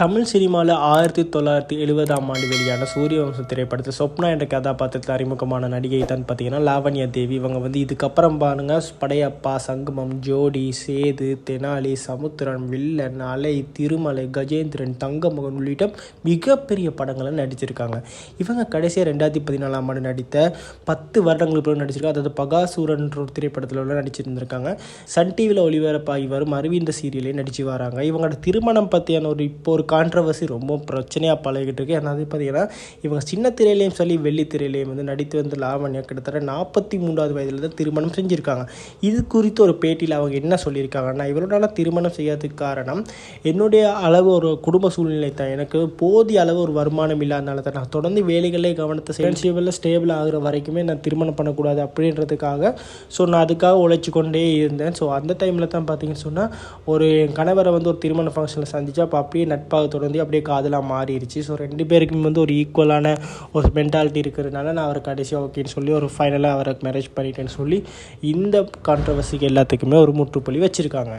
தமிழ் சினிமாவில் ஆயிரத்தி தொள்ளாயிரத்தி எழுபதாம் ஆண்டு வெளியான சூரியவம்சம் திரைப்படத்தில் சொப்னா என்ற கதாபாத்திரத்தில் அறிமுகமான நடிகை தான் பார்த்தீங்கன்னா லாவண்யா தேவி. இவங்க வந்து இதுக்கப்புறம் பாருங்க படையப்பா சங்கமம் ஜோடி சேது தெனாலி சமுத்திரன் வில்லன் அலை திருமலை கஜேந்திரன் தங்கமகன் உள்ளிட்ட மிகப்பெரிய படங்களை நடிச்சிருக்காங்க. இவங்க கடைசியாக ரெண்டாயிரத்தி பதினாலாம் ஆண்டு நடித்த பத்து வருடங்களுக்கு பிறகு நடிச்சிருக்காங்க அதாவது பகாசூரன் ஒரு திரைப்படத்தில் உள்ள நடிச்சிருந்திருக்காங்க. சன் டிவியில் ஒளிபரப்பாகி வரும் அரவிந்த சீரியலே நடிச்சு வராங்க. இவங்களோட திருமணம் பற்றியான ஒரு இப்போ ஒரு கான்ட்ரவர்சி ரொம்ப பிரச்சனையாக பழகிட்டு இருக்கு. ஏன்னா அது பார்த்தீங்கன்னா இவங்க சின்ன திரையிலையும் சொல்லி வெள்ளி திரையிலையும் வந்து நடித்து வந்து லாவண்யா கிட்டத்தட்ட நாற்பத்தி மூன்றாவது வயதில் தான் திருமணம் செஞ்சுருக்காங்க. இது குறித்து ஒரு பேட்டியில் அவங்க என்ன சொல்லியிருக்காங்கன்னா இவரோட திருமணம் செய்யாததுக்கு காரணம் என்னுடைய அளவு ஒரு குடும்ப சூழ்நிலை தான். எனக்கு போதிய அளவு ஒரு வருமானம் இல்லாதனால தான். நான் தொடர்ந்து வேலைகளே கவனத்தை ஃப்ரெண்ட்ஷிப்பில் ஸ்டேபிள் ஆகிற வரைக்குமே நான் திருமணம் பண்ணக்கூடாது அப்படின்றதுக்காக ஸோ நான் அதுக்காக உழைச்சி கொண்டே இருந்தேன். ஸோ அந்த டைமில் தான் பார்த்தீங்கன்னு சொன்னால் ஒரு என் கணவரை வந்து ஒரு திருமண ஃபங்க்ஷனில் சந்திச்சு அப்போ அப்படியே நட்பாக தொடர்ந்து அப்படியே காதலாக மாறிடுச்சு ஸோ ரெண்டு பேருக்குமே வந்து ஒரு ஈக்குவலான ஒரு மென்டாலிட்டி இருக்கிறதுனால நான் அவரை கடைசியாக ஓகேன்னு சொல்லி ஒரு ஃபைனலாக அவரை மேரேஜ் பண்ணிட்டேன்னு சொல்லி இந்த கான்ட்ரவர்சிக்கு எல்லாத்துக்குமே ஒரு முற்றுப்புள்ளி வச்சுருக்காங்க.